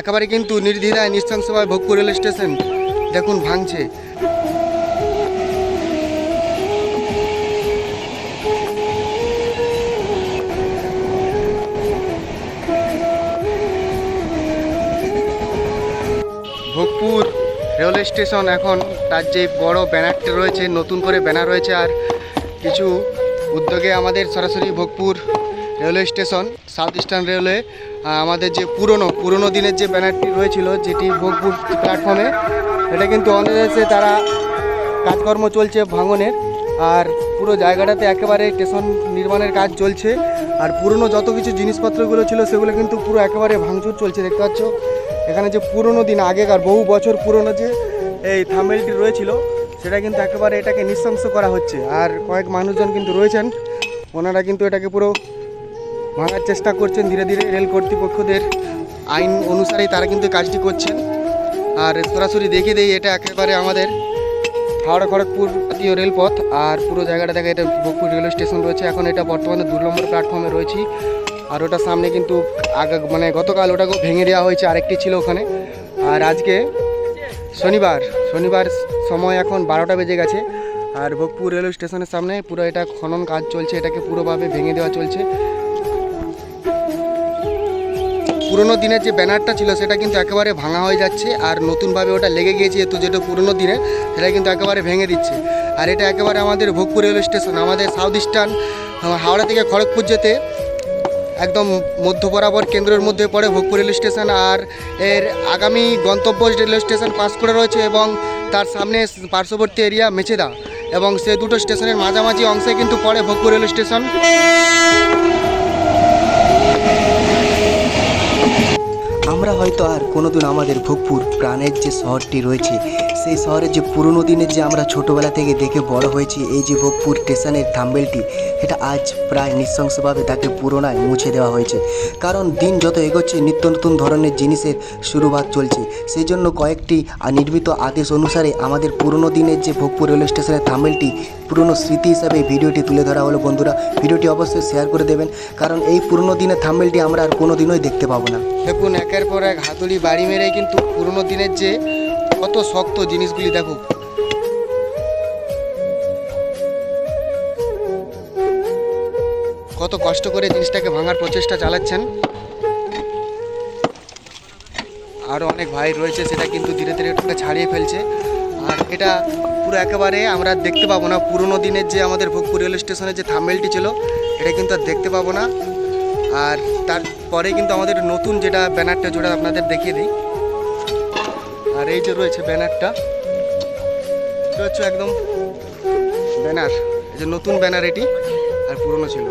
একেবারে কিন্তু নির্দ্বিধায় নিঃশংসভাবে ভোগপুর রেল স্টেশন দেখুন ভাঙছে। ভোগপুর রেলওয়ে স্টেশন এখন তার যে বড় ব্যানারটা রয়েছে, নতুন করে ব্যানার রয়েছে, আর কিছু উদ্যোগে আমাদের সরাসরি Bhogpur railway station south eastern railway আমাদের যে পুরনো পুরনো দিনের যে ব্যানারটি রয়েছিল, যেটি ভোগপুর প্ল্যাটফর্মে এটা কিন্তু অনেক তারা কাজকর্ম চলছে ভাঙনের, আর পুরো জায়গাটাতে একেবারে স্টেশন নির্মাণের কাজ চলছে, আর পুরনো যত কিছু জিনিসপত্রগুলো ছিল, সেগুলো কিন্তু পুরো একেবারে ভাঙচুর চলছে, দেখতে পাচ্ছ? এখানে যে পুরনো দিন আগেকার, বহু বছর পুরনো যে এই থামেলটি রয়েছিল, সেটা কিন্তু একেবারে এটাকে নিঃশংস করা হচ্ছে, আর কয়েক মানুষজন কিন্তু রয়েছেন, ওনারা কিন্তু এটাকে পুরো ভাঙার চেষ্টা করছেন ধীরে ধীরে রেল কর্তৃপক্ষদের আইন অনুসারেই তারা কিন্তু কাজটি করছেন। আর সরাসরি দেখিয়ে দেই, এটা একেবারে আমাদের হাওড়া খড়গপুর জাতীয় রেলপথ, আর পুরো জায়গাটা দেখে এটা ভোগপুর রেলওয়ে স্টেশন রয়েছে। এখন এটা বর্তমানে দু নম্বর প্ল্যাটফর্মে রয়েছি। আর ওটার সামনে কিন্তু আগে মানে গতকাল ওটাকেও ভেঙে দেওয়া হয়েছে, আরেকটি ছিল ওখানে। আর আজকে শনিবার শনিবার সময় এখন বারোটা বেজে গেছে। আর ভোগপুর রেলওয়ে স্টেশনের সামনে পুরো এটা খনন কাজ চলছে, এটাকে পুরোভাবে ভেঙে দেওয়া চলছে। পুরোনো দিনের যে ব্যানারটা ছিল সেটা কিন্তু একেবারে ভাঙা হয়ে যাচ্ছে আর নতুনভাবে ওটা লেগে গিয়েছে যেহেতু যেটা পুরোনো দিনের, সেটা কিন্তু একেবারে ভেঙে দিচ্ছে। আর এটা একেবারে আমাদের ভোগপুর রেলওয়ে স্টেশন, আমাদের সাউথ ইস্টার্ন হাওড়া থেকে খড়গপুর যেতে একদম মধ্য বরাবর কেন্দ্রের মধ্যে পড়ে ভোগপুর রেল স্টেশন আর এর আগামী গন্তব্য রেলওয়ে স্টেশন পাঁশকুড়া রয়েছে এবং তার সামনে পার্শ্ববর্তী এরিয়া মেচেদা এবং সে দুটো স্টেশনের মাঝামাঝি অংশে কিন্তু পড়ে ভোগপুর রেল স্টেশন। আমরা হয়তো আর কোনোদিন আমাদের ভোগপুর প্রাণের যে শহরটি রয়েছে সেই শহরের যে পুরনো দিনের যে আমরা ছোটোবেলা থেকে দেখে বড় হয়েছি, এই যে ভোগপুর স্টেশনের থাম্বেলটি এটা আজ প্রায় নৃশংসভাবে তাকে পুরোনায় মুছে দেওয়া হয়েছে। কারণ দিন যত এগোচ্ছে, নিত্য নতুন ধরনের জিনিসের শুরুবাত চলছে। সেই জন্য কয়েকটি নির্মিত আদেশ অনুসারে আমাদের পুরনো দিনের যে ভোগপুর রেলওয়ে স্টেশনের থাম্বেলটি, পুরনো স্মৃতি হিসাবে ভিডিওটি তুলে ধরা হলো। বন্ধুরা, ভিডিওটি অবশ্যই শেয়ার করে দেবেন, কারণ এই পুরনো দিনের থাম্বেলটি আমরা আর কোনো দিনই দেখতে পাবো না। দেখুন, একের পর এক হাতুড়ি বাড়ি মেরে কিন্তু পুরোনো দিনের যে কত শক্ত জিনিসগুলি দেখো। কত কষ্ট করে জিনিসটাকে ভাঙার প্রচেষ্টা চালাচ্ছেন। আরও অনেক ভাই রয়েছে, সেটা কিন্তু ধীরে ধীরে এটাকে ছাড়িয়ে ফেলছে। আর এটা পুরো একেবারে আমরা দেখতে পাবো না। পুরোনো দিনের যে আমাদের ভোগপুর রেল স্টেশনের যে থামেলটি ছিল, এটা কিন্তু আর দেখতে পাবো না। আর তারপরে কিন্তু আমাদের নতুন যেটা ব্যানারটা, যেটা আপনাদের দেখিয়ে দিই। আর এই যে রয়েছে ব্যানারটা একদম ব্যানার, এই যে নতুন ব্যানার এটি, আর পুরনো ছিল।